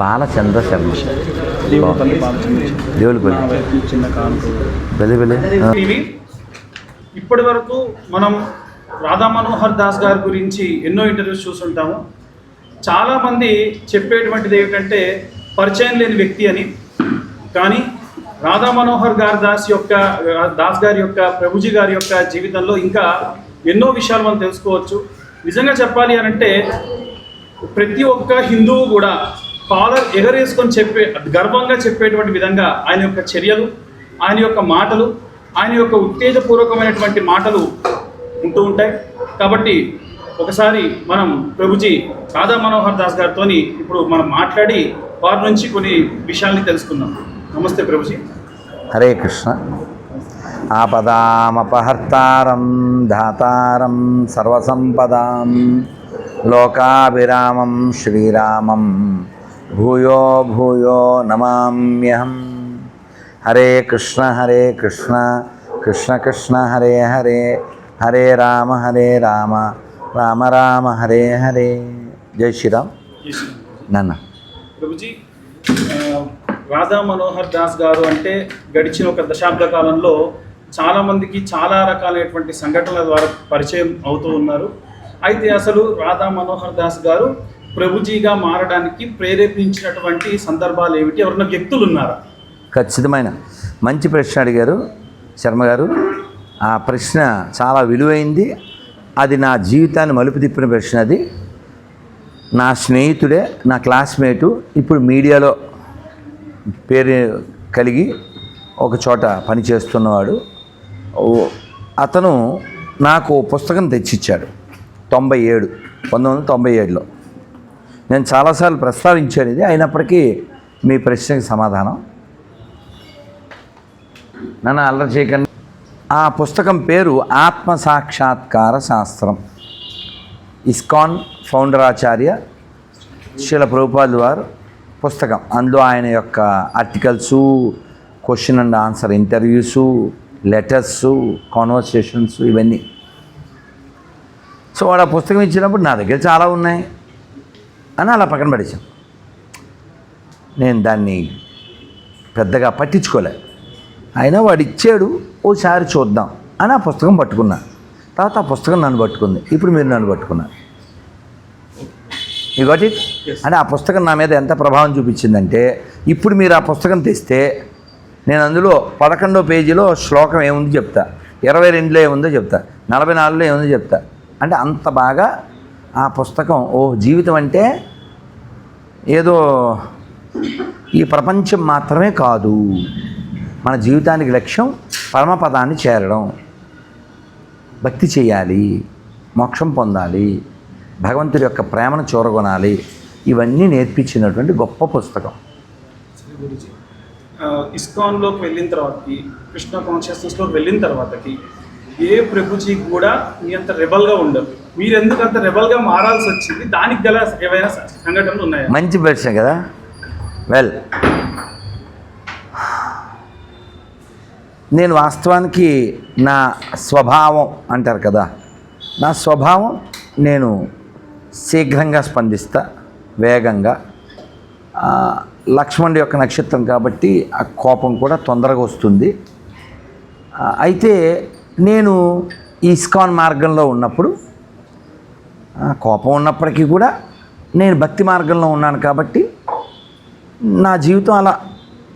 బాలచంద్ర శర్మ. దేవుడు. ఇవి ఇప్పటి వరకు మనం రాధా మనోహర్ దాస్ గారి గురించి ఎన్నో ఇంటర్వ్యూస్ చూస్తుంటాము చాలామంది చెప్పేటువంటిది ఏమిటంటే పరిచయం లేని వ్యక్తి అని. కానీ రాధా మనోహర్ గారి దాస్ యొక్క దాస్ గారి యొక్క ప్రభుజీ గారి యొక్క జీవితంలో ఇంకా ఎన్నో విషయాలు మనం తెలుసుకోవచ్చు. నిజంగా చెప్పాలి అని అంటే ప్రతి ఒక్క హిందువు కూడా కాలర్ ఎగరేసుకొని చెప్పే గర్వంగా చెప్పేటువంటి విధంగా ఆయన యొక్క చర్యలు ఆయన యొక్క మాటలు ఆయన యొక్క ఉత్తేజపూర్వకమైనటువంటి మాటలు ఉంటూ ఉంటాయి. కాబట్టి ఒకసారి మనం ప్రభుజీ రాధా మనోహర్ దాస్ గారితో ఇప్పుడు మనం మాట్లాడి వారి నుంచి కొన్ని విషయాల్ని తెలుసుకుందాం. నమస్తే ప్రభుజీ. హరే కృష్ణ. ఆపదామపహర్తారం ధాతారం సర్వసంపదాం. లోకాభిరామం శ్రీరామం. భూయో భూయో నమామ్యహం. హరే కృష్ణ హరే కృష్ణ కృష్ణ కృష్ణ హరే హరే హరే రామ హరే రామ రామ రామ హరే హరే. జై శ్రీరామ్. నాన్న. ప్రభుజీ రాధా మనోహర్ దాస్ గారు అంటే గడిచిన ఒక దశాబ్ద కాలంలో చాలా మందికి చాలా రకాలైనటువంటి సంఘటనల ద్వారా పరిచయం అవుతూ ఉన్నారు. అయితే అసలు రాధా మనోహర్ దాస్ గారు ప్రభుజీగా మారడానికి ప్రేరేపించినటువంటి సందర్భాలు ఏమిటి? ఎవరన్నా వ్యక్తులు ఉన్నారా? ఖచ్చితమైన. మంచి ప్రశ్న అడిగారు శర్మ గారు. ఆ ప్రశ్న చాలా విలువైంది. అది నా జీవితాన్ని మలుపు తిప్పిన ప్రశ్న అది. నా స్నేహితుడే నా క్లాస్మేటు ఇప్పుడు మీడియాలో పేరు కలిగి ఒక చోట పనిచేస్తున్నవాడు. అతను నాకు పుస్తకం తెచ్చిచ్చాడు. తొంభై ఏడు పంతొమ్మిది వందల తొంభై ఏడులో. నేను చాలాసార్లు ప్రస్తావించాను ఇది అయినప్పటికీ మీ ప్రశ్నకి సమాధానం. నన్ను అల్లరి చేయకండి. ఆ పుస్తకం పేరు ఆత్మ సాక్షాత్కార శాస్త్రం. ఇస్కాన్ ఫౌండర్ ఆచార్య శిల ప్రభుపాద్ వారు పుస్తకం. అందులో ఆయన యొక్క articles question and answer interviews letters conversations ఇవన్నీ. సో వాడు ఆ పుస్తకం ఇచ్చినప్పుడు నా దగ్గర చాలా ఉన్నాయి అని అలా పక్కన పడేసాను నేను దాన్ని పెద్దగా పట్టించుకోలే. అయినా వాడు ఇచ్చాడు ఓసారి చూద్దాం అని ఆ పుస్తకం పట్టుకున్నా. తర్వాత ఆ పుస్తకం నన్ను పట్టుకుంది. ఇప్పుడు మీరు నన్ను పట్టుకున్నారు. ఈ గట్ ఇట్ అంటే ఆ పుస్తకం నా మీద ఎంత ప్రభావం చూపించిందంటే ఇప్పుడు మీరు ఆ పుస్తకం తెస్తే నేను అందులో పదకొండో పేజీలో శ్లోకం ఏముంది చెప్తా. ఇరవై రెండులో ఏముందో చెప్తా. నలభై నాలుగులో ఏముందో చెప్తా. అంటే అంత బాగా ఆ పుస్తకం ఓ జీవితం అంటే ఏదో ఈ ప్రపంచం మాత్రమే కాదు మన జీవితానికి లక్ష్యం పరమపదాన్ని చేరడం. భక్తి చేయాలి మోక్షం పొందాలి భగవంతుడి యొక్క ప్రేమను చూరగొనాలి ఇవన్నీ నేర్పించినటువంటి గొప్ప పుస్తకం. ఇస్కాన్లోకి వెళ్ళిన తర్వాతకి కృష్ణ కాన్షియస్నెస్లోకి వెళ్ళిన తర్వాతకి ఏ ప్రభుజీ కూడా మీ అంత రెబల్గా ఉండదు. మీరు ఎందుకు అంత రెబల్గా మారాల్సి వచ్చింది? దానికి గల ఏవైనా సంఘటనలు ఉన్నాయా? మంచి ప్రశ్న కదా. వెల్. నేను వాస్తవానికి నా స్వభావం అంటారు కదా. నా స్వభావం నేను శీఘ్రంగా స్పందిస్తా వేగంగా. లక్ష్మణుడి యొక్క నక్షత్రం కాబట్టి ఆ కోపం కూడా తొందరగా వస్తుంది. అయితే నేను ఈ ఇస్కాన్ మార్గంలో ఉన్నప్పుడు కోపం ఉన్నప్పటికీ కూడా నేను భక్తి మార్గంలో ఉన్నాను కాబట్టి నా జీవితం అలా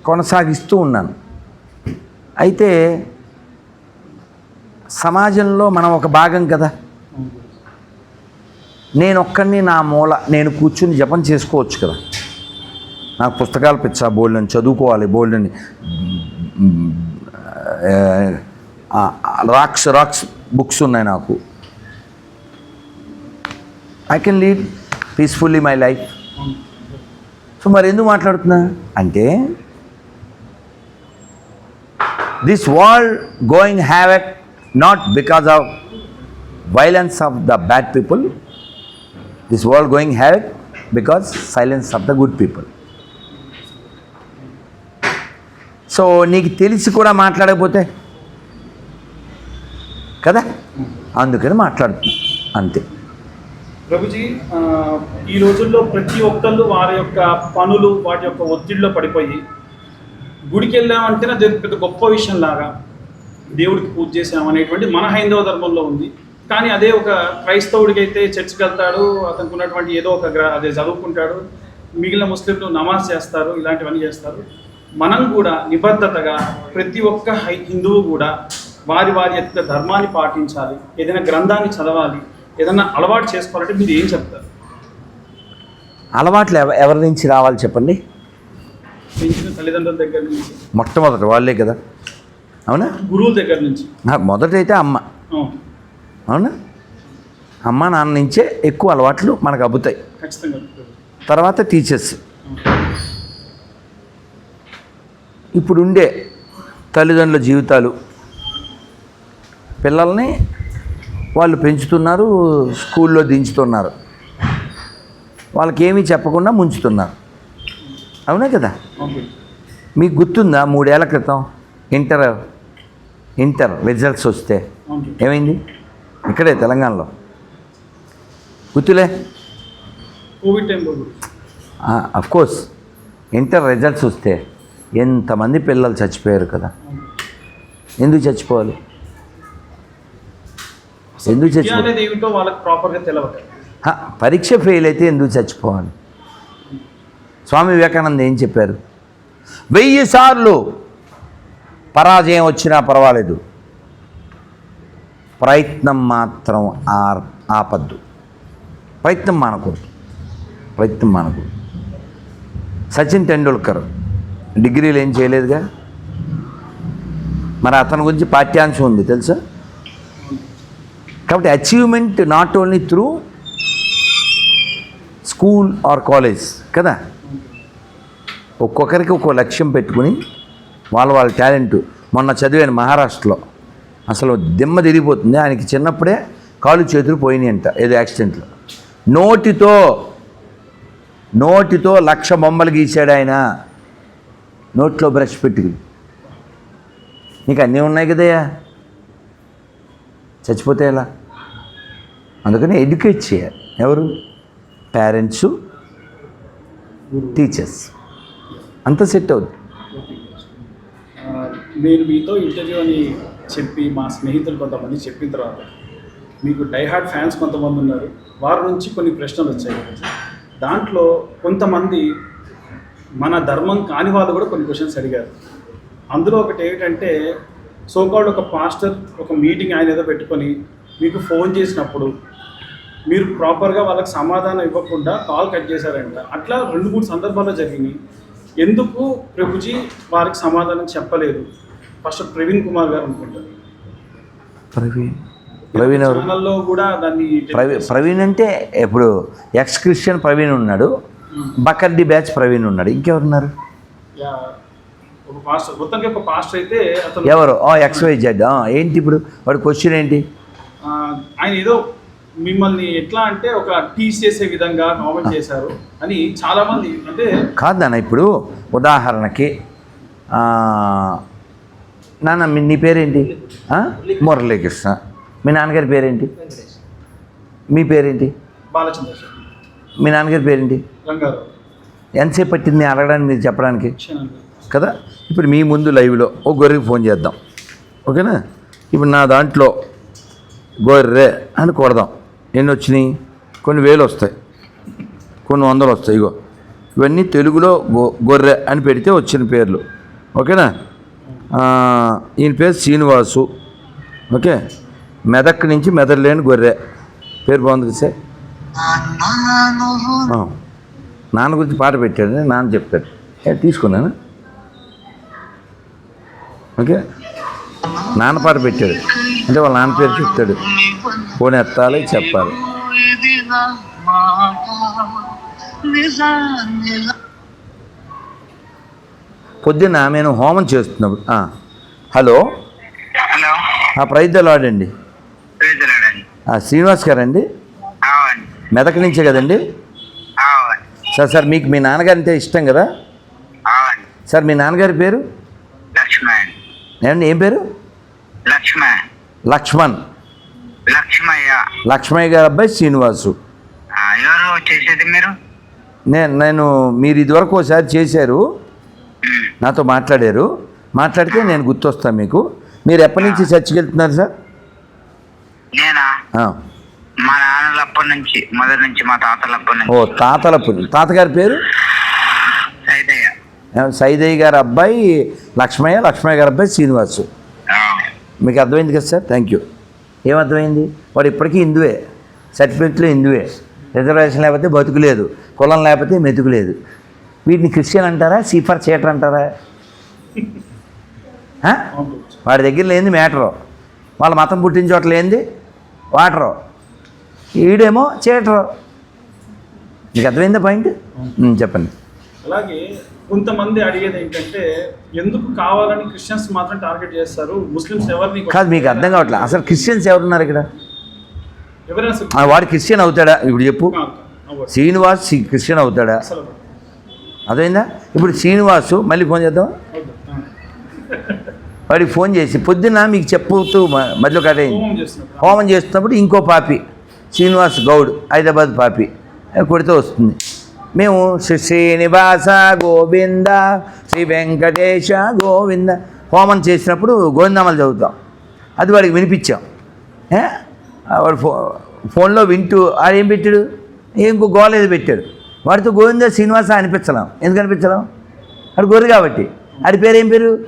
కొనసాగిస్తూ ఉన్నాను. అయితే సమాజంలో మనం ఒక భాగం కదా. నేను ఒక్కడిని నా మూల నేను కూర్చుని జపం చేసుకోవచ్చు కదా. నాకు పుస్తకాలు పిచ్చా బోల్డని చదువుకోవాలి బోల్డని రాక్స్ రాక్స్ బుక్స్ ఉన్నాయి నాకు. I can lead peacefully my life so మరి ఎందుకు మాట్లాడుతున్నా? అంటే this world going have at not because of violence of the bad people this world going have at because silence of the good people so నీకు తెలిసి కూడా మాట్లాడకపోతే కదా? అందుకని మాట్లాడుతున్నా. అంతే. ప్రభుజీ ఈ రోజుల్లో ప్రతి ఒక్కళ్ళు వారి యొక్క పనులు వాటి యొక్క ఒత్తిడిలో పడిపోయి గుడికి వెళ్ళామంటేనే అది పెద్ద గొప్ప విషయం లాగా దేవుడికి పూజ చేసామనేటువంటి మన హైందవ ధర్మంలో ఉంది. కానీ అదే ఒక క్రైస్తవుడికి అయితే చర్చికి వెళ్తాడు అతనికి ఉన్నటువంటి ఏదో ఒక గ్ర అదే చదువుకుంటాడు మిగిలిన ముస్లింలు నమాజ్ చేస్తారు ఇలాంటివన్నీ చేస్తారు. మనం కూడా నిబద్ధతగా ప్రతి ఒక్క హై హిందువు కూడా వారి వారి యొక్క ధర్మాన్ని పాటించాలి ఏదైనా గ్రంథాన్ని చదవాలి ఏదైనా అలవాటు చేసుకోవాలంటే మీరు ఏం చెప్తారు? అలవాట్లు ఎవ ఎవరి నుంచి రావాలి చెప్పండి? పెంచిన తల్లిదండ్రుల దగ్గర నుంచి. మొట్టమొదటి వాళ్ళే కదా. అవునా? గురువుల దగ్గర నుంచి. మొదటైతే అమ్మ. అవును, అవునా? అమ్మ నాన్న నుంచే ఎక్కువ అలవాట్లు మనకు అబ్బుతాయి. ఖచ్చితంగా తర్వాత టీచర్స్. ఇప్పుడు ఉండే తల్లిదండ్రుల జీవితాలు పిల్లల్ని వాళ్ళు పెంచుతున్నారు స్కూల్లో దించుతున్నారు. వాళ్ళకి ఏమీ చెప్పకుండా ముంచుతున్నారు. అవునా కదా? మీకు గుర్తుందా మూడేళ్ళ క్రితం ఇంటర్ ఇంటర్ రిజల్ట్స్ వస్తే? ఏమైంది? ఇక్కడే తెలంగాణలో. గుర్తులే? కోవిడ్. కోర్స్ ఇంటర్ రిజల్ట్స్ వస్తే ఎంతమంది పిల్లలు చచ్చిపోయారు కదా. ఎందుకు చచ్చిపోవాలి? ఎందుకు చచ్చిపోవాలి పరీక్ష ఫెయిల్ అయితే ఎందుకు చచ్చిపోవాలి? స్వామి వివేకానంద ఏం చెప్పారు? వెయ్యి సార్లు పరాజయం వచ్చినా పర్వాలేదు. ప్రయత్నం మాత్రం ఆపద్దు. ప్రయత్నం మానకూడదు. ప్రయత్నం మానకూడదు. సచిన్ టెండూల్కర్ డిగ్రీలు ఏం చేయలేదుగా? మరి అతని గురించి పాఠ్యాంశం ఉంది తెలుసా? కాబట్టి achievement not only through school or college కదా? ఒక్కొక్కరికి ఒక్కో లక్ష్యం పెట్టుకుని వాళ్ళ వాళ్ళ టాలెంట్ మొన్న చదివాను మహారాష్ట్రలో. అసలు దిమ్మ తిరిగిపోతుంది. ఆయనకి చిన్నప్పుడే కాలు చేతులు పోయినాయి అంట ఏదో యాక్సిడెంట్లో నోటితో నోటితో లక్ష బొమ్మలు గీశాడు ఆయన. నోట్లో బ్రష్ పెట్టుకుని. నీకు అన్నీ ఉన్నాయి కదయ్యా? చచ్చిపోతే ఎలా? అందుకని ఎడ్యుకేట్ చేయాలి. ఎవరు? Parents teachers. అంత సెట్ అవుతుంది నేను మీతో ఇంటర్వ్యూ అని చెప్పి మా స్నేహితులు కొంతమంది చెప్పిన తర్వాత మీకు డైహార్డ్ ఫ్యాన్స్ కొంతమంది ఉన్నారు. వారి నుంచి కొన్ని ప్రశ్నలు వచ్చాయి. దాంట్లో కొంతమంది మన ధర్మం కాని వాళ్ళు కూడా కొన్ని క్వశ్చన్స్ అడిగారు. అందులో ఒకటి ఏమిటంటే సోకాల్డ్ ఒక పాస్టర్ ఒక మీటింగ్ ఆయన ఏదో పెట్టుకొని మీకు ఫోన్ చేసినప్పుడు మీరు ప్రాపర్గా వాళ్ళకి సమాధానం ఇవ్వకుండా కాల్ కట్ చేశారంట. అట్లా రెండు మూడు సందర్భాల్లో జరిగినాయి. ఎందుకు ప్రభుజీ వారికి సమాధానం చెప్పలేదు? ఫస్ట్ ప్రవీణ్ కుమార్ గారు అనుకుంటారు ప్రవీణ్? ప్రవీణ్ ఛానల్లో కూడా దాన్ని ప్రవీణ్ అంటే ఇప్పుడు ఎక్స్ క్రిస్టియన్ ప్రవీణ్ ఉన్నాడు బకర్డి బ్యాచ్ ప్రవీణ్ ఉన్నాడు. ఇంకెవరున్నారు? ఎవరు? X Y Z. ఏంటి ఇప్పుడు? వాడు క్వశ్చన్ ఏంటి? ఆయన ఏదో మిమ్మల్ని ఎట్లా అంటే ఒక టీస్ చేసే విధంగా కామెంట్ చేశారు అని చాలా మంది అంటే కాదు నాన్న ఇప్పుడు ఉదాహరణకి నాన్న మీ- నీ పేరేంటి? మురళీకృష్ణ. మీ నాన్నగారి పేరేంటి? మీ పేరేంటి? బాలచంద్ర మీ నాన్నగారి పేరేంటి? రంగారావు. ఎంతసేపు పట్టింది అడగడానికి మీరు చెప్పడానికి. కదా? ఇప్పుడు మీ ముందు లైవ్లో ఓ గొర్రెకి ఫోన్ చేద్దాం. ఓకేనా? ఇప్పుడు నా దాంట్లో గొర్రె అని కొడదాం. ఎన్ని వచ్చినాయి కొన్ని వేలు వస్తాయి కొన్ని వందలు వస్తాయి ఇగో. ఇవన్నీ తెలుగులో గొ గొర్రె అని పెడితే వచ్చిన పేర్లు. ఓకేనా? ఈయన పేరు శ్రీనివాసు. ఓకే? మెదక్ నుంచి మెదడులేని గొర్రె. పేరు బాగుంది కదా సార్. నాన్న గురించి పాట పెట్టాడు. నాన్న చెప్తాడు. తీసుకున్నాను? ఓకే? నాన్న పాట పెట్టాడు. అంటే వాళ్ళ నాన్న పేరు చెప్తాడు. ఫోన్ ఎత్తాలి చెప్పాలి. పొద్దున్న నేను హోమం చేస్తున్నప్పుడు హలో? హలో. ఆ ఆ, శ్రీనివాస్ గారండి? మెదక్ నుంచే కదండి? సార్ సార్ మీకు మీ నాన్నగారు అంటే ఇష్టం కదా? సార్ మీ నాన్నగారి పేరు? లక్ష్మణ్ ఏమండి ఏం పేరు? లక్ష్మణ్. లక్ష్మణ్. లక్ష్మయ్య. లక్ష్మయ్య గారి అబ్బాయి శ్రీనివాసు. చేసేది మీరు? నేను నేను మీరు ఇదివరకు ఒకసారి చేశారు. నాతో మాట్లాడారు. మాట్లాడితే నేను గుర్తొస్తాను మీకు. మీరు ఎప్పటి నుంచి చర్చికి వెళ్తున్నారు సార్? నేనా. మా నాన్నలప్పటి నుంచి మొదటి నుంచి మా తాతలప్పటి ఓ నుంచి. తాతలపు తాతగారి పేరు? సైదయ్య. సైదయ్య గారి అబ్బాయి లక్ష్మయ్య లక్ష్మయ్య గారి అబ్బాయి శ్రీనివాసు. మీకు అర్థమైంది కదా సార్? థ్యాంక్ యూ ఏమర్థమైంది? వాడు ఇప్పటికీ హిందువే. సర్టిఫికెట్లో హిందువే. రిజర్వేషన్ లేకపోతే బతుకు లేదు కులం లేకపోతే మెతుకు లేదు వీటిని క్రిస్టియన్ అంటారా? సీఫర్ చీటర్ అంటారా. వాడి దగ్గర లేనిది మ్యాటరు వాళ్ళ మతం పుట్టిన చోట లేనిది వాటరు ఈడేమో చీటరు మీకు అర్థమైందా పాయింట్ చెప్పండి. అలాగే కొంతమంది అడిగేది ఏంటంటే ఎందుకు కావాలని క్రిస్టియన్స్ మాత్రం టార్గెట్ చేస్తారు? ముస్లిమ్స్ ఎవరిని కాదు మీకు అర్థం కావట్లేదు అసలు క్రిస్టియన్స్ ఎవరున్నారు ఇక్కడ? ఎవరైనా వాడు క్రిస్టియన్ అవుతాడా? ఇప్పుడు చెప్పు. శ్రీనివాస్ క్రిస్టియన్ అవుతాడా. అదైందా ఇప్పుడు శ్రీనివాసు మళ్ళీ ఫోన్ చేద్దాం. వాడికి ఫోన్ చేసి పొద్దున్న మీకు చెప్పుతూ మధ్యలో కట్ అయింది. హోమం చేస్తున్నప్పుడు ఇంకో పాపి శ్రీనివాస్ గౌడ్ హైదరాబాద్ పాపి కొడితే వస్తుంది. మేము శ్రీ శ్రీనివాస గోవింద శ్రీ వెంకటేశ గోవింద హోమం చేసినప్పుడు గోవిందమ్మలు చదువుతాం. అది వాడికి వినిపించాం. ఏ? వాడు ఫో ఫోన్లో వింటూ ఆడేం పెట్టాడు? ఇంకో గోల ఏదో పెట్టాడు. వాడితో గోవింద శ్రీనివాస అనిపించలేం. ఎందుకు అనిపించలేం? ఆడు గొర్రె కాబట్టి. ఆడి పేరు ఏం పేరు?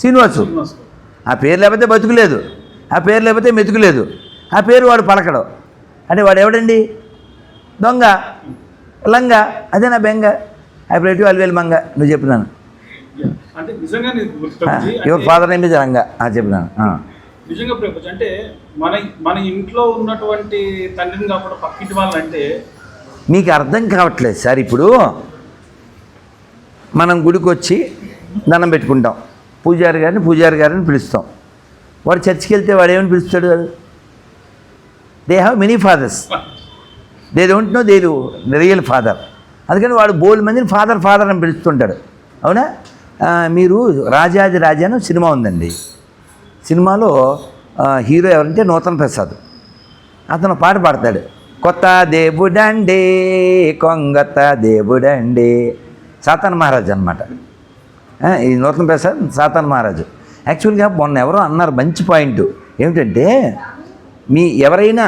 శ్రీనివాసు. ఆ పేరు లేకపోతే బతుకులేదు. ఆ పేరు లేకపోతే మెతుకులేదు. ఆ పేరు వాడు పలకడు. అంటే వాడు ఎవడండి? దొంగ. లంగ అదే నా బెంగ. ఐ ప్లేటు అల్వేలు మంగ? నువ్వు చెప్పినాను యువర్ ఫాదర్ నేమ్ ఇస్ రంగ ఆ, చెప్పినాను. నిజంగా అంటే మన మన ఇంట్లో ఉన్నటువంటి తండ్రిని కాకుండా పక్కింటి వాళ్ళంటే మీకు అర్థం కావట్లేదు సార్ ఇప్పుడు. మనం గుడికి వచ్చి దండం పెట్టుకుంటాం. పూజారి గారిని పూజారి గారిని పిలుస్తాం. వాడు చర్చికి వెళ్తే వాడు ఏమని పిలుస్తాడు? They have many fathers they don't know their real father అందుకని వాడు బోల్ మందిని ఫాదర్ ఫాదర్ అని పిలుస్తుంటాడు. అవునా? మీరు రాజాది రాజా అని సినిమా ఉందండి. సినిమాలో హీరో ఎవరంటే నూతన్ ప్రసాద్. అతను పాట పాడతాడు. కొత్త దేవుడండే కొంగత దేవుడండే. సాతాన్ మహారాజు అనమాట ఈ నూతన ప్రసాద్ సాతాన్ మహారాజు. యాక్చువల్గా మొన్న ఎవరో అన్నారు మంచి పాయింట్. ఏమిటంటే మీ ఎవరైనా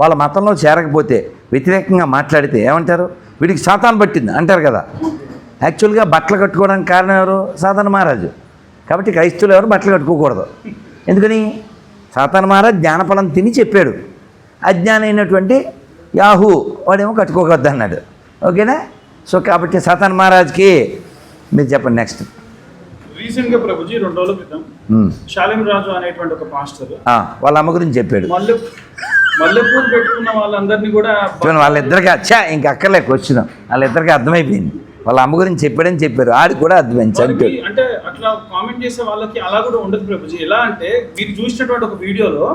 వాళ్ళ మతంలో చేరకపోతే వ్యతిరేకంగా మాట్లాడితే ఏమంటారు? వీడికి సాతాన్ పట్టింది అంటారు కదా. యాక్చువల్గా బట్టలు కట్టుకోవడానికి కారణం ఎవరు? సాతాన్ మహారాజు. కాబట్టి క్రైస్తవులు ఎవరు బట్టలు కట్టుకోకూడదు. ఎందుకని? సాతాన్ మహారాజ్ జ్ఞానఫలం తిని చెప్పాడు. అజ్ఞానం అయినటువంటి యాహూ వాడేమో కట్టుకోకూడదు అన్నాడు. ఓకేనా? సో కాబట్టి సాతాన్ మహారాజ్కి మీరు చెప్పండి నెక్స్ట్. రీసెంట్గా ప్రభుజీ రెండు రోజుల క్రితం రాజు అనేటువంటి ఒక పాస్టర్ వాళ్ళ అమ్మ గురించి చెప్పాడు. మల్లెపూలు పెట్టుకున్న వాళ్ళందరినీ కూడా వాళ్ళిద్దరికి అచ్చా ఇంక అక్కర్లే క్వశ్చన్ వాళ్ళిద్దరికి అర్థమైపోయింది. వాళ్ళ అమ్మ గురించి చెప్పాడని చెప్పారు. ఆడికి కూడా అర్థమైంది చంపాడు అంటే అట్లా కామెంట్ చేసే వాళ్ళకి అలా కూడా ఉండదు ప్రభుజీ. ఎలా అంటే మీరు చూసినటువంటి ఒక వీడియోలో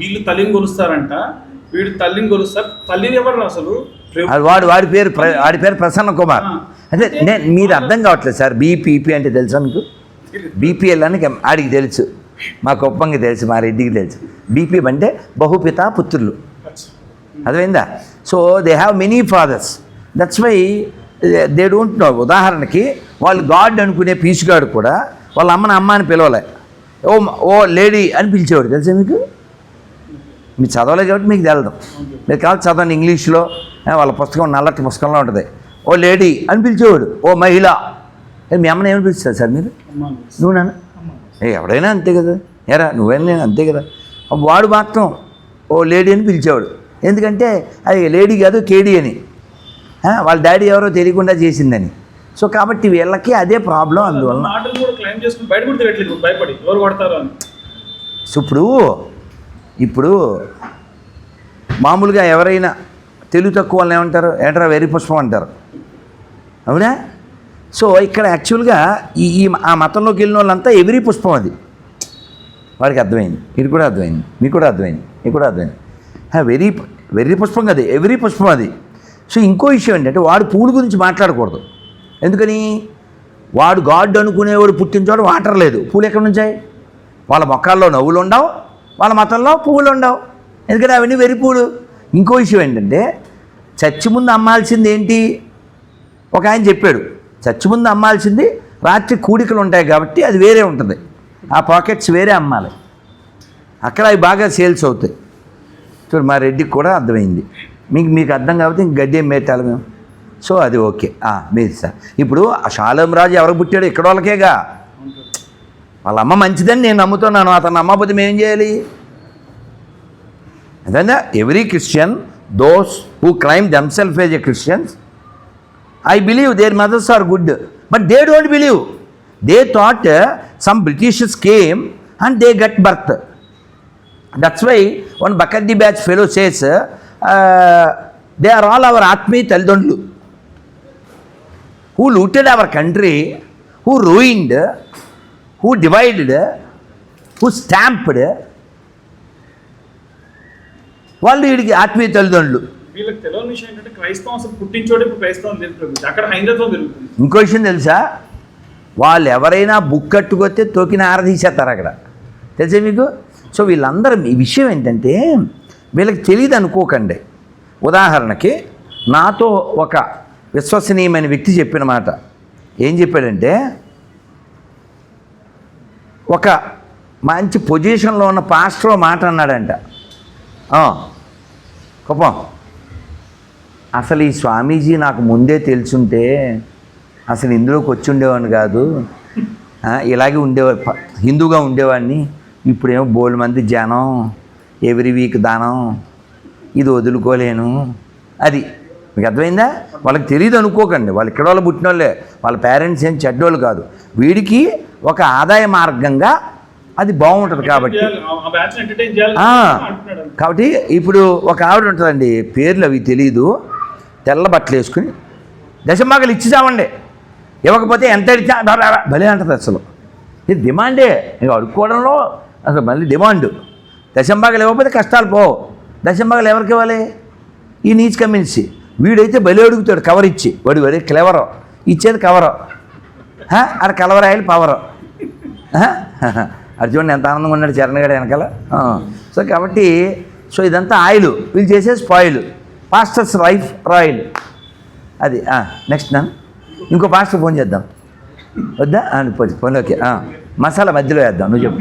వీళ్ళు తల్లిని కొలుస్తారంట. వీడు తల్లిని కొలుస్తారు. తల్లిని ఎవరు అసలు? వాడు వాడి పేరు వాడి పేరు ప్రసన్న కుమార్. అంటే నేను మీరు అర్థం కావట్లేదు సార్. బీపీపీ అంటే తెలుసా మీకు? బీపీఎల్ అని ఆడికి తెలుసు. మా కుప్పంకి తెలుసు మా రెడ్డికి తెలుసు. బీపీ అంటే బహుపిత పుత్రులు. అర్థమైందా? So they have many fathers that's why they don't know ఉదాహరణకి వాళ్ళు గాడ్ అనుకునే పీసుగాడు కూడా వాళ్ళ అమ్మని అమ్మ అని పిలవలే. ఓ ఓ లేడీ అని పిలిచేవాడు. తెలుసా మీకు? మీరు చదవలేదు కాబట్టి మీకు తెలదు. మీరు కావాలి చదవండి ఇంగ్లీష్లో. వాళ్ళ పుస్తకం నల్లటి పుస్తకంలో ఉంటుంది. ఓ లేడీ అని పిలిచేవాడు. ఓ మహిళ. మీ అమ్మని ఏమని పిలుస్తారు సార్ మీరు. నువ్వు నాన్న? ఎవడైనా అంతే కదా. ఎరా నువ్వైనా నేను అంతే కదా. వాడు మాత్రం ఓ లేడీ అని పిలిచేవాడు. ఎందుకంటే అది లేడీ కాదు కేడీ అని. వాళ్ళ డాడీ ఎవరో తెలియకుండా చేసిందని. సో కాబట్టి వీళ్ళకి అదే ప్రాబ్లం అని. సో ఇప్పుడు ఇప్పుడు మామూలుగా ఎవరైనా తెలుగు తక్కువ వాళ్ళని ఏమంటారు? ఏంట్రా వెరీ పుష్పం అంటారు. అవునా? సో ఇక్కడ యాక్చువల్గా ఈ ఈ ఆ మతంలోకి వెళ్ళిన వాళ్ళంతా ఎవరీ పుష్పం అది. వాడికి అర్థమైంది. ఇది కూడా అర్థమైంది. మీకు కూడా అర్థమైంది. మీకు కూడా అర్థమైంది. వెరీ వెర్రి పుష్పం కదా ఎవరీ పుష్పం అది. సో ఇంకో విషయం ఏంటంటే వాడు పూలు గురించి మాట్లాడకూడదు. ఎందుకని? వాడు గాడ్ అనుకునేవాడు పుట్టించోడు వాటర్ లేదు. పూలు ఎక్కడి నుంచాయి? వాళ్ళ మొక్కల్లో నవ్వులు ఉండవు వాళ్ళ మతంలో పువ్వులు ఉండవు. ఎందుకంటే అవన్నీ వెర్రి పూలు. ఇంకో విషయం ఏంటంటే చచ్చి ముందు అమ్మాల్సింది ఏంటి ఒక ఆయన చెప్పాడు. చచ్చి ముందు అమ్మాల్సింది రాత్రి కూడికలు ఉంటాయి కాబట్టి అది వేరే ఉంటుంది. ఆ పాకెట్స్ వేరే అమ్మాలి. అక్కడ అవి బాగా సేల్స్ అవుతాయి. చూడు మా రెడ్డికి కూడా అర్థమైంది. మీకు మీకు అర్థం కాబట్టి ఇంక గడ్డి ఏం పెట్టాలి మేము? సో అది ఓకే. మీరు సార్ ఇప్పుడు ఆ షాలోం రాజు ఎవరు పుట్టాడు ఇక్కడ వాళ్ళకేగా? వాళ్ళ అమ్మ మంచిదని నేను నమ్ముతున్నాను. అతను నమ్మకపోతే మేము ఏం చేయాలి? అదే every Christian those who claim themselves as a Christians I believe their mothers are good but they don't believe they thought some Britishers came and they got birth that's why one Bacardi batch fellow says they are all our ఆత్మీయ తల్లిదండ్రులు who looted our country who ruined who divided who stamped వాళ్ళు వీడికి ఆత్మీయ తల్లిదండ్రులు వీళ్ళకి తెలియని విషయం ఏంటంటే క్రైస్తవం అసలు పుట్టించోడే ఇప్పుడు క్రైస్తవం లేదు అక్కడ హైందత్వం పెరుగుతుంది ఇంకో విషయం తెలుసా? వాళ్ళు ఎవరైనా బుక్ కట్టుకొస్తే తోకిన ఆరదీసేస్తారు అక్కడ. తెలుసా మీకు? సో వీళ్ళందరూ ఈ విషయం ఏంటంటే వీళ్ళకి తెలియదు అనుకోకండి. ఉదాహరణకి నాతో ఒక విశ్వసనీయమైన వ్యక్తి చెప్పిన మాట. ఏం చెప్పాడంటే ఒక మంచి పొజిషన్లో ఉన్న పాస్టర్ మాట అన్నాడంట. ఆ, కోపం. అసలు ఈ స్వామీజీ నాకు ముందే తెలుసుంటే అసలు ఇందులోకి వచ్చి ఉండేవాడిని కాదు. ఇలాగే ఉండేవాడు హిందూగా ఉండేవాడిని. ఇప్పుడేమో బోల్డ్ మంది జనం ఎవ్రీ వీక్ దానం ఇది వదులుకోలేను. అది మీకు అర్థమైందా? వాళ్ళకి తెలియదు అనుకోకండి. వాళ్ళు ఇక్కడ వాళ్ళు పుట్టిన వాళ్ళే వాళ్ళ పేరెంట్స్ ఏం చెడ్డోళ్ళు కాదు. వీడికి ఒక ఆదాయ మార్గంగా అది బాగుంటుంది కాబట్టి. కాబట్టి ఇప్పుడు ఒక ఆవిడ ఉంటుందండి. పేర్లు అవి తెలియదు తెల్ల బట్టలు వేసుకుని దశమాగలు ఇచ్చిచామండి ఇవ్వకపోతే ఎంత ఇచ్చా భలే అంటది అసలు. ఇది డిమాండే. ఇంక అడుక్కోవడంలో అసలు మళ్ళీ డిమాండ్. దశంబాగలు ఇవ్వకపోతే కష్టాలు పోవు. దశంబాగలు ఎవరికి ఇవ్వాలి? ఈ నీచ్ కమ్యూనిటీ. వీడైతే బలి అడుగుతాడు కవర్ ఇచ్చి. వాడు వాడి క్లెవరు ఇచ్చేది కవరు. ఆడ కలవర్ ఆయిల్ పవరు అది చూడండి ఎంత ఆనందంగా ఉన్నాడు చరణ్ గారు వెనకాల. సో కాబట్టి సో ఇదంతా ఆయిల్. వీళ్ళు చేసే స్పాయిల్ పాస్టర్స్ రైఫ్ రాయిల్ అది నెక్స్ట్ నన్ను ఇంకో పాస్టర్ ఫోన్ చేద్దాం. వద్దా? ఆ, పోనీ ఫోన్ ఓకే ఆ. మసాలా మధ్యలో వేద్దాం నువ్వు చెప్పు.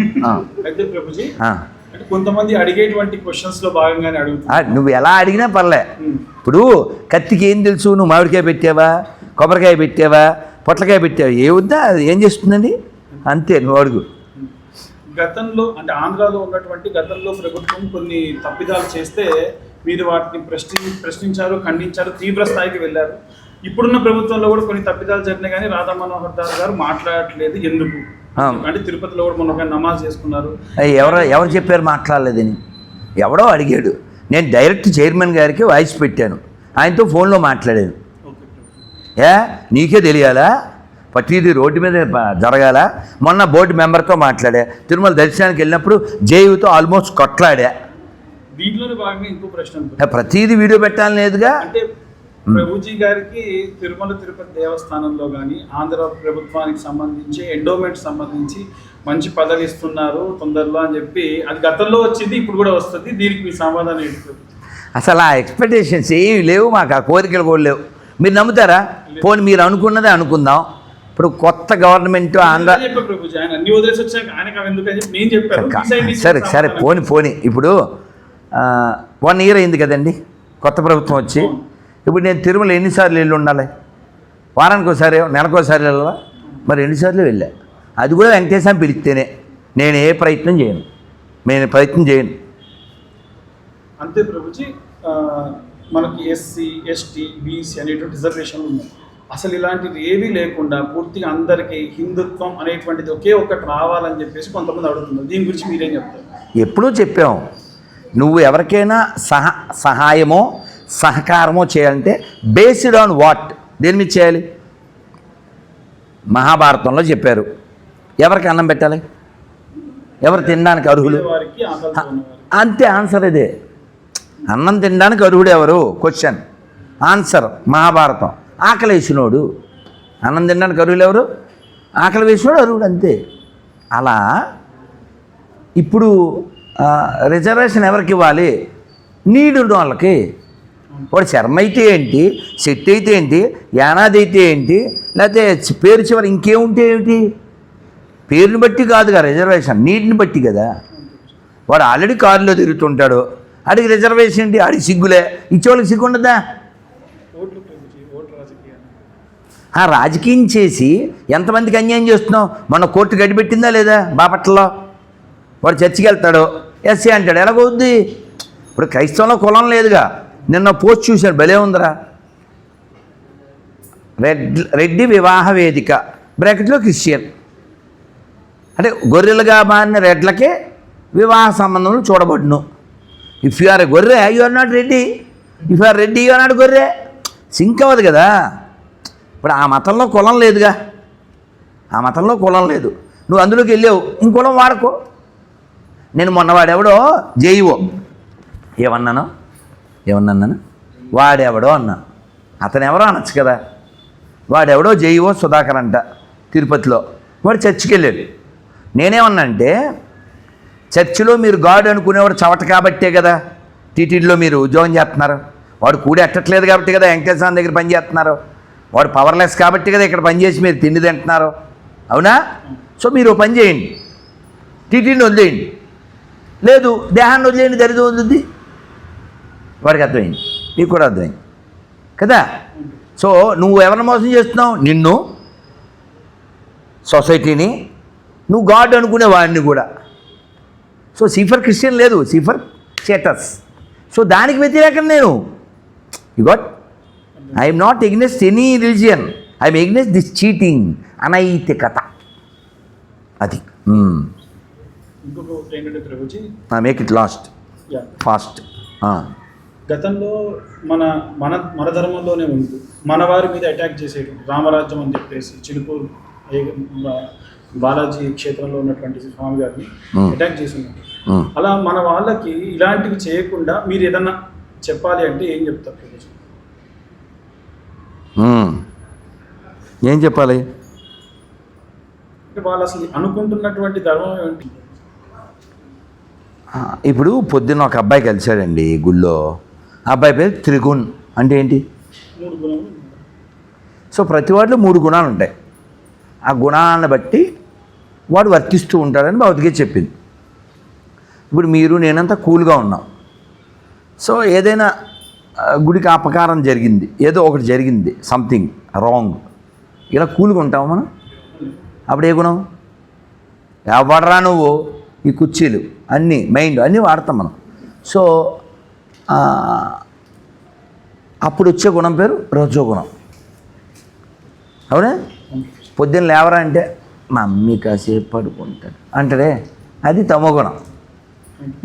కొంతమంది అడిగేటువంటి క్వశ్చన్స్లో భాగంగానే నువ్వు ఎలా అడిగినా పర్లే. ఇప్పుడు కత్తికి ఏం తెలుసు? నువ్వు మామిడికాయ పెట్టావా? కొబ్బరికాయ పెట్టావా? పొట్లకాయ పెట్టావా? ఏ వద్దా అది ఏం చేస్తుందండి? అంతే నువ్వు అడుగు. గతంలో అంటే ఆంధ్రాలో ఉన్నటువంటి గతంలో ప్రభుత్వం కొన్ని తప్పిదాలు చేస్తే మీరు వాటిని ప్రశ్ని ప్రశ్నించారు ఖండించారు తీవ్ర స్థాయికి వెళ్ళారు. ఇప్పుడున్న ప్రభుత్వంలో కూడా కొన్ని తప్పిదాలు జరిగినాయి కానీ రాధా మనోహర్ దాస్ గారు మాట్లాడట్లేదు ఎందుకు. అంటే తిరుపతిలో కూడా మొన్న నమాజ్ చేసుకున్నారు. ఎవరు ఎవరు చెప్పారు మాట్లాడలేదని? ఎవడో అడిగాడు. నేను డైరెక్ట్ చైర్మన్ గారికి వాయిస్ పెట్టాను. ఆయనతో ఫోన్లో మాట్లాడాను. ఏ నీకే తెలియాలా? ప్రతిదీ రోడ్డు మీద జరగాల? మొన్న బోర్డు మెంబర్తో మాట్లాడా. తిరుమల దర్శనానికి వెళ్ళినప్పుడు జేయుతో ఆల్మోస్ట్ కొట్లాడా. దీంట్లోనే భాగంగా ఇంకో ప్రశ్న ప్రతిదీ వీడియో పెట్టాలని లేదుగా? అంటే ప్రభుజీ గారికి తిరుమల తిరుపతి దేవస్థానంలో కానీ ఆంధ్ర ప్రభుత్వానికి సంబంధించి ఎండోమెంట్ సంబంధించి మంచి పదవి ఇస్తున్నారు తొందరలో అని చెప్పి అది గతంలో వచ్చింది ఇప్పుడు కూడా వస్తుంది. దీనికి మీ సమాధానం ఏంటి? అసలు ఆ ఎక్స్పెక్టేషన్స్ ఏమి లేవు మాకు ఆ కోరికలు కూడా లేవు. మీరు నమ్ముతారా? పోనీ మీరు అనుకున్నదే అనుకుందాం. ఇప్పుడు కొత్త గవర్నమెంట్ ఆంధ్ర సరే సరే. పోని పోని. ఇప్పుడు వన్ ఇయర్ అయింది కదండి. కొత్త ప్రభుత్వం వచ్చి. ఇప్పుడు నేను తిరుమల ఎన్నిసార్లు వెళ్ళి ఉండాలి? వారానికి ఒకసారి నెలకోసారి వెళ్ళాలా? మరి ఎన్నిసార్లు వెళ్ళా? అది కూడా వెంకటేశ్వరం పిలిస్తేనే. నేను ఏ ప్రయత్నం చేయను. నేను ప్రయత్నం చేయను. అంతే ప్రభుజీ మనకి ఎస్సీ ఎస్టీ బీసీ అనేటువంటి రిజర్వేషన్లు ఉన్నాయి. అసలు ఇలాంటివి ఏవీ లేకుండా పూర్తిగా అందరికీ హిందుత్వం అనేటువంటిది ఒకే ఒక్కటి రావాలని చెప్పేసి కొంతమంది అడుగుతున్నారు. దీని గురించి మీరేం చెప్తారు? ఎప్పుడూ చెప్పాం. నువ్వు ఎవరికైనా సహ సహాయమో సహకారమో చేయాలంటే బేస్డ్ ఆన్ వాట్ దేని మీద చేయాలి? మహాభారతంలో చెప్పారు. ఎవరికి అన్నం పెట్టాలి? ఎవరు తినడానికి అర్హులు? అంతే ఆన్సర్ ఇదే. అన్నం తినడానికి అర్హుడు ఎవరు? Question answer Mahabharatam. ఆకలి వేసినోడు. అన్నం తినడానికి అర్హులు ఎవరు? ఆకలి వేసినోడు అర్హుడు అంతే. అలా ఇప్పుడు రిజర్వేషన్ ఎవరికి ఇవ్వాలి? నీడు వాళ్ళకి. వాడు చర్మ అయితే ఏంటి? శక్తి అయితే ఏంటి? యానాది అయితే ఏంటి? లేకపోతే పేరు చివరి ఇంకేముంటే ఏమిటి? పేరుని బట్టి కాదుగా రిజర్వేషన్ నీటిని బట్టి కదా. వాడు ఆల్రెడీ కారులో తిరుగుతుంటాడు. ఆడికి రిజర్వేషన్ ఏంటి? ఆడికి సిగ్గులే. ఇచ్చేవాళ్ళకి సిగ్గు ఉండదా? ఆ రాజకీయం చేసి ఎంతమందికి అన్యాయం చేస్తున్నావు? మన కోర్టు గడిపెట్టిందా లేదా బాపట్లలో? వాడు చర్చికి వెళ్తాడు. ఎస్సీ అంటాడు. ఎలాగవుద్ది ఇప్పుడు క్రైస్తవంలో కులం లేదుగా. నిన్న పోస్ట్ చూశాను భలే ఉందిరా. రెడ్ రెడ్డి వివాహ వేదిక. బ్రాకెట్లో క్రిస్టియన్. అంటే గొర్రెలుగా మారిన రెడ్లకే వివాహ సంబంధం చూడబడును. ఇఫ్ యు ఆర్ ఎ గొర్రె you are not Reddy if you are Reddy you are not గొర్రె. సింక్ అవ్వదు కదా. ఇప్పుడు ఆ మతంలో కులం లేదుగా. ఆ మతంలో కులం లేదు. నువ్వు అందులోకి వెళ్ళావు. ఇంకులం వాడుకో. నేను మొన్న వాడెవడో ఏమన్నాను? ఏమన్నాను? వాడెవడో అన్నాను అతను ఎవరో అనొచ్చు కదా. వాడెవడో జైవో సుధాకర్ అంట తిరుపతిలో. వాడు చర్చికి వెళ్ళాడు నేనేమన్నానంటే చర్చిలో మీరు గాడ్ అనుకునేవాడు చవట కాబట్టే కదా. టీటీడీలో మీరు ఉద్యోగం చేస్తున్నారు. వాడు కూడి ఎట్టట్లేదు కాబట్టి కదా వెంకటేశ్వర దగ్గర పని చేస్తున్నారు. వాడు పవర్లెస్ కాబట్టి కదా ఇక్కడ పనిచేసి మీరు తిండి తింటున్నారు. అవునా? సో మీరు పని చేయండి. టీటీడీని వదిలేయండి. లేదు దేహాన్ని వదిలేని దరిద్రం వదులుద్ది. వాడికి అర్థమైంది. నీకు కూడా అర్థమైంది. కదా? సో నువ్వు ఎవరిని మోసం చేస్తున్నావు? నిన్ను. సొసైటీని. నువ్వు గాడ్ అనుకునే వాడిని కూడా. సో సీఫర్ క్రిస్టియన్ లేదు సీఫర్ చేటస్ సో దానికి వ్యతిరేకం నేను. You got I'm not against any religion I'm against this cheating అనైతికత. అది. ఇంకొక ఏంటంటే Prabhuji make it last yeah fast గతంలో మన మన మన ధర్మంలోనే ఉంది. మన వారి మీద అటాక్ చేసేది రామరాజ్యం అని చెప్పేసి చిలుకూరు బాలాజీ క్షేత్రంలో ఉన్నటువంటి స్వామి గారిని Hmm. అటాక్ చేసి ఉన్నారు అలా మన వాళ్ళకి ఇలాంటివి చేయకుండా మీరు ఏదన్నా చెప్పాలి అంటే ఏం చెప్తారు ప్రభుజీ? ఏం చెప్పాలి? అంటే వాళ్ళు అసలు అనుకుంటున్నటువంటి ధర్మం ఏంటి? ఇప్పుడు పొద్దున్న ఒక అబ్బాయి కలిశాడండి గుళ్ళో. ఆ అబ్బాయి పేరు త్రిగుణ్. అంటే ఏంటి? సో ప్రతి వాటిలో మూడు గుణాలు ఉంటాయి. ఆ గుణాలను బట్టి వాడు వర్తిస్తూ ఉంటాడని భౌతిక చెప్పింది. ఇప్పుడు మీరు నేనంతా కూల్గా ఉన్నాం. సో ఏదైనా గుడికి అపకారం జరిగింది. ఏదో ఒకటి జరిగింది. Something wrong. ఇలా కూల్గా ఉంటాము మనం? అప్పుడు ఏ గుణం? ఎవడరా నువ్వు? ఈ కుర్చీలు అన్నీ మైండ్ అన్నీ వాడతాం మనం. సో అప్పుడు వచ్చే గుణం పేరు రజో గుణం. అవునా? పొద్దున్న లేవరా అంటే మా మమ్మీ కాసేపు పడుకుంటాడు అంటాడే అది తమో గుణం.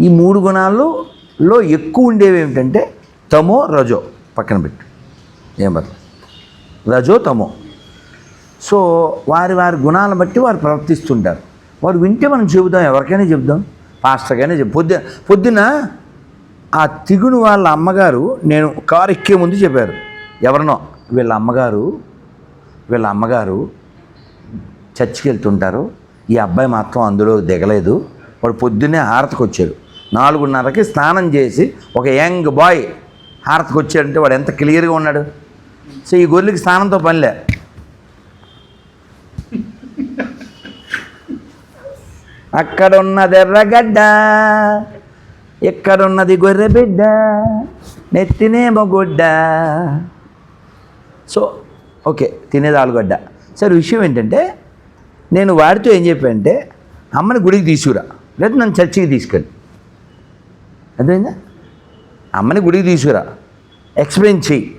ఈ మూడు గుణాల్లో ఎక్కువ ఉండేవి ఏమిటంటే తమో రజో పక్కన పెట్టు. ఏం బదులు రజో తమో. సో వారి వారి గుణాలను బట్టి వారు ప్రవర్తిస్తుంటారు. వారు వింటే మనం చెబుదాం ఎవరికైనా చెబుదాం. పాస్టర్కైనా చెప్ పొద్దున పొద్దున ఆ తిగును వాళ్ళ అమ్మగారు నేను కారు ఎక్కే ముందు చెప్పారు. ఎవరినో? వీళ్ళ అమ్మగారు వీళ్ళ అమ్మగారు చర్చికి వెళ్తుంటారు ఈ అబ్బాయి మాత్రం అందులో దిగలేదు. వాడు పొద్దున్నే హారతికి వచ్చాడు నాలుగున్నరకి స్నానం చేసి ఒక యంగ్ బాయ్ హారతికి వచ్చాడంటే వాడు ఎంత క్లియర్గా ఉన్నాడు? సో ఈ గొర్రెలకి స్నానంతో పనిలే. అక్కడున్నది ఎర్రగడ్డ ఎక్కడున్నది గొర్రె బిడ్డ నెత్తినేమో గుడ్డ. సో ఓకే తినేది ఆలుగడ్డ సరే విషయం ఏంటంటే నేను వాడితో ఏం చెప్పానంటే అమ్మని గుడికి తీసుకురా లేదా నన్ను చర్చికి తీసుకెళ్ళి. అర్థమైందా? అమ్మని గుడికి తీసుకురా. ఎక్స్ప్లెయిన్ చెయ్యి.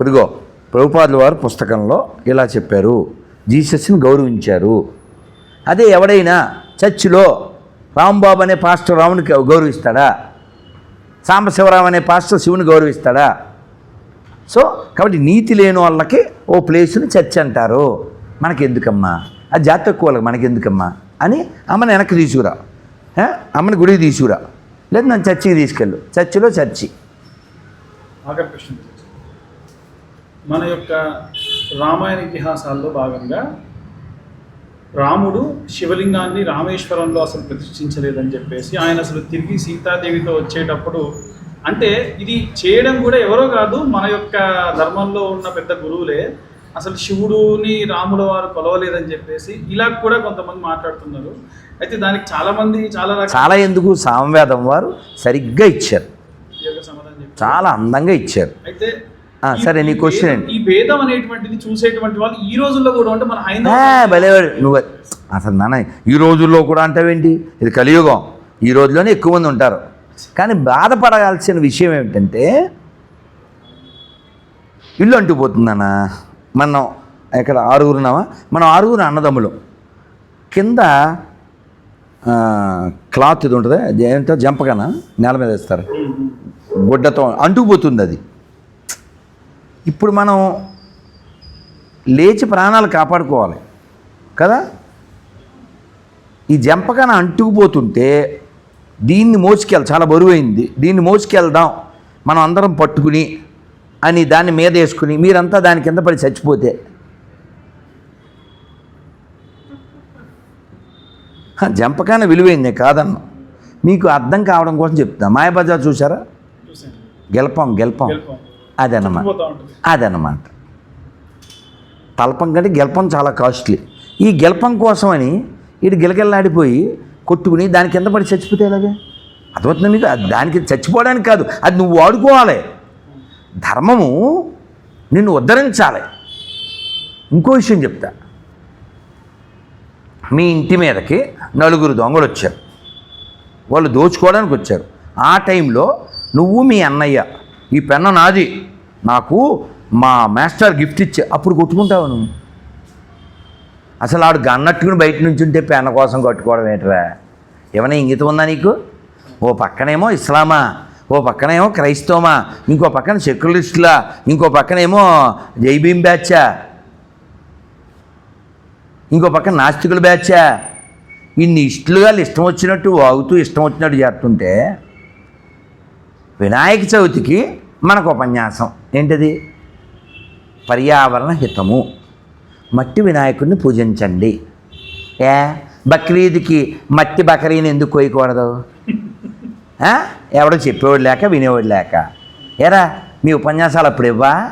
ఇదిగో ప్రభుపాదుల వారు పుస్తకంలో ఇలా చెప్పారు. జీసస్ని గౌరవించారు. అదే ఎవడైనా చర్చిలో రాంబాబు అనే పాస్టర్ రాముని గౌరవిస్తాడా? సాంబశివరావు అనే పాస్టర్ శివుని గౌరవిస్తాడా? సో కాబట్టి నీతి లేని వాళ్ళకి ఓ ప్లేస్ని చర్చ్ అంటారు. మనకెందుకమ్మా? ఆ జాతి తక్కువ వాళ్ళకి మనకెందుకమ్మా? అని అమ్మని వెనక్కి తీసుకురా. అమ్మని గుడికి తీసుకురా. లేదు నన్ను చర్చికి తీసుకెళ్ళు. చర్చిలో చర్చి. మన యొక్క రామాయణ ఇతిహాసాల్లో భాగంగా రాముడు శివలింగాన్ని రామేశ్వరంలో అసలు ప్రతిష్ఠించలేదని చెప్పేసి ఆయన అసలు తిరిగి సీతాదేవితో వచ్చేటప్పుడు అంటే ఇది చేయడం కూడా ఎవరో కాదు మన యొక్క ధర్మంలో ఉన్న పెద్ద గురువులే. అసలు శివుడుని రాముల వారు కొలవలేదని చెప్పేసి ఇలా కూడా కొంతమంది మాట్లాడుతున్నారు. అయితే దానికి చాలా మంది చాలా చాలా ఎందుకు? సామవేదం వారు సరిగ్గా ఇచ్చారు. చాలా అందంగా ఇచ్చారు. అయితే సరే, నీ ఏంటి? ఈ భేదం అనేటువంటిది చూసేటువంటి వాళ్ళు ఈ రోజుల్లో కూడా అంటే మన హైందవ నువ్వు అసలు నాన్న ఈ రోజుల్లో కూడా అంటావేంటి? ఇది కలియుగం. ఈ రోజులోనే ఎక్కువ మంది ఉంటారు. కానీ బాధపడాల్సిన విషయం ఏమిటంటే ఇల్లు అంటుపోతుందన్న మనం ఇక్కడ ఆరుగురున్నామా మనం ఆరుగురు అన్నదమ్ములు. కింద క్లాత్ ఇది ఉంటుంది? ఏంటో జంపకన? నేల మీద వేస్తారు. గుడ్డతో అంటుకుపోతుంది అది. ఇప్పుడు మనం లేచి ప్రాణాలు కాపాడుకోవాలి కదా? ఈ జంపకన అంటుకుపోతుంటే దీన్ని మోసుకెళ్ళ చాలా బరువైంది. దీన్ని మోసుకెళ్దాం మనం అందరం పట్టుకుని అని దాన్ని మీద వేసుకుని మీరంతా దాని కింద పడి చచ్చిపోతే. జంపకాన విలువైంది కాదన్న. మీకు అర్థం కావడం కోసం చెప్తా. మాయబజార్ చూసారా గెలపం. గెలపం. ఉంటుంది. అదన్నమాట తల్పం కంటే గెలపం చాలా కాస్ట్లీ. ఈ గెలపం కోసమని ఇటు గిలగిల్లాడిపోయి కొట్టుకుని దాని కింద పడి చచ్చిపోతే ఎలాగే? అర్థమవుతుంది మీకు? దానికి చచ్చిపోవడానికి కాదు అది నువ్వు వాడుకోవాలి. ధర్మము నిన్ను ఉద్ధరించాలి. ఇంకో విషయం చెప్తా. మీ ఇంటి మీదకి నలుగురు దొంగలు వచ్చారు. వాళ్ళు దోచుకోవడానికి వచ్చారు. ఆ టైంలో నువ్వు మీ అన్నయ్య ఈ పెన్న నాది నాకు మా మాస్టర్ గిఫ్ట్ ఇచ్చే అప్పుడు కొట్టుకుంటావు నువ్వు. అసలు ఆడు గన్నట్టుకుని బయట నుంచి ఉంటే పెన్న కోసం కొట్టుకోవడం ఏంటరా? ఏమైనా ఇంగితం ఉందా నీకు? ఓ పక్కనేమో ఇస్లామా ఓ పక్కనేమో క్రైస్తవమా ఇంకో పక్కన సెక్యులరిస్టులా ఇంకో పక్కనేమో జైబీం బ్యాచా ఇంకో పక్కన నాస్తికుల బ్యాచా ఇన్ని ఇష్టలుగా ఇష్టం వచ్చినట్టు వాగుతూ ఇష్టం వచ్చినట్టు చేస్తుంటే వినాయక చవితికి మనకు ఉపన్యాసం ఏంటిది? పర్యావరణ హితము. మట్టి వినాయకుడిని పూజించండి. ఏ? బక్రీద్కి మట్టి బకరీని ఎందుకు కోయకూడదు ఎవడో చెప్పేవాడు లేక వినేవాడు లేక. ఏరా మీ ఉపన్యాసాలు అప్పుడు ఇవ్వా?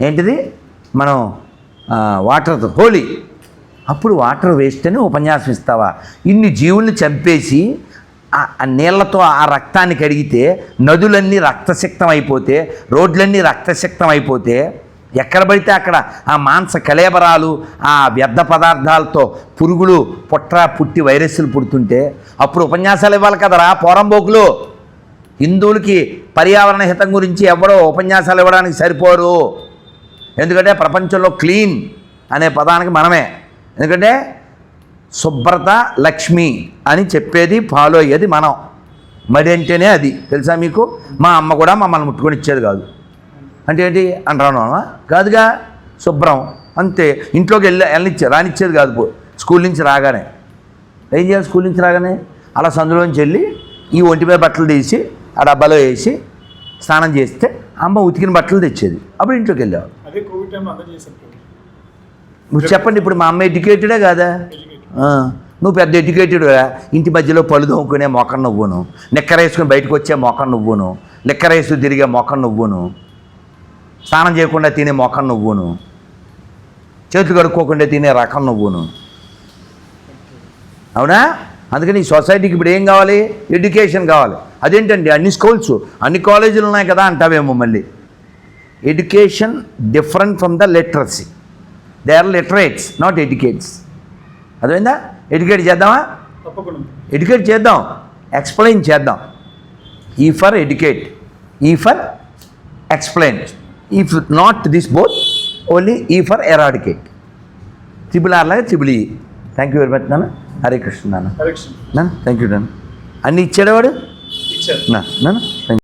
ఏంటిది? మనం వాటర్తో హోలీ. అప్పుడు వాటర్ వేస్ట్ అని ఉపన్యాసం ఇస్తావా? ఇన్ని జీవుల్ని చంపేసి ఆ ఆ నీళ్ళతో ఆ రక్తాన్ని కడిగితే నదులన్నీ రక్తసిక్తం అయిపోతే రోడ్లన్నీ రక్తసిక్తం అయిపోతే ఎక్కడ పడితే అక్కడ ఆ మాంస కలేబరాలు ఆ వ్యర్థ పదార్థాలతో పురుగులు పుట్ర పుట్టి వైరస్లు పుడుతుంటే అప్పుడు ఉపన్యాసాలు ఇవ్వాలి కదరా పోరంబోకులు హిందువులకి పర్యావరణ హితం గురించి ఎవరో ఉపన్యాసాలు ఇవ్వడానికి సరిపోరు. ఎందుకంటే ప్రపంచంలో క్లీన్ అనే పదానికి మనమే. ఎందుకంటే శుభ్రత లక్ష్మి అని చెప్పేది ఫాలో అయ్యేది మనం. మడి అంటేనే అది. తెలుసా మీకు? మా అమ్మ కూడా మమ్మల్ని ముట్టుకొని ఇచ్చేది కాదు. అంటే ఏంటి? అంటాను కాదుగా శుభ్రం. అంతే. ఇంట్లోకి వెళ్ళి వెళ్ళనిచ్చే రానిచ్చేది కాదు స్కూల్ నుంచి రాగానే. ఏం చేయాలి స్కూల్ నుంచి రాగానే? అలా సందులోంచి వెళ్ళి ఈ ఒంటి మీద బట్టలు తీసి ఆ డబ్బాలో వేసి స్నానం చేస్తే అమ్మ ఉతికిన బట్టలు తెచ్చేది. అప్పుడు ఇంట్లోకి వెళ్ళావు నువ్వు చెప్పండి ఇప్పుడు మా అమ్మ ఎడ్యుకేటెడే కాదా? నువ్వు పెద్ద ఎడ్యుకేటెడ్ ఇంటి మధ్యలో పళ్ళు దొమ్ముకునే మొఖం నువ్వును. నిక్కరేసుకుని బయటకు వచ్చే మొఖం నువ్వును. నిక్కరేసు తిరిగే మొఖం నువ్వును. స్నానం చేయకుండా తినే మొఖం నువ్వును. చేతులు కడుక్కోకుండా తినే రకం నువ్వును. అవునా? అందుకని ఈ సొసైటీకి ఇప్పుడు ఏం కావాలి? ఎడ్యుకేషన్ కావాలి. అదేంటండి? అన్ని స్కూల్స్ అన్ని కాలేజీలు ఉన్నాయి కదా అంటావేమో మళ్ళీ. Education different from the literacy. They are literates not educates అర్థమైందా? ఎడ్యుకేట్ చేద్దామా? తప్పకుండా. ఎడ్యుకేట్ చేద్దాం. ఎక్స్ప్లెయిన్ చేద్దాం. E for educate E for explain if not this both only E for eradicate triple R లాగా triple E thank you very much నాన్న. హరే కృష్ణ నాన్న. నాన్న thank you నాన్న. అన్నీ ఇచ్చాడేవాడు ఇచ్చారు. నా నాన్న థ్యాంక్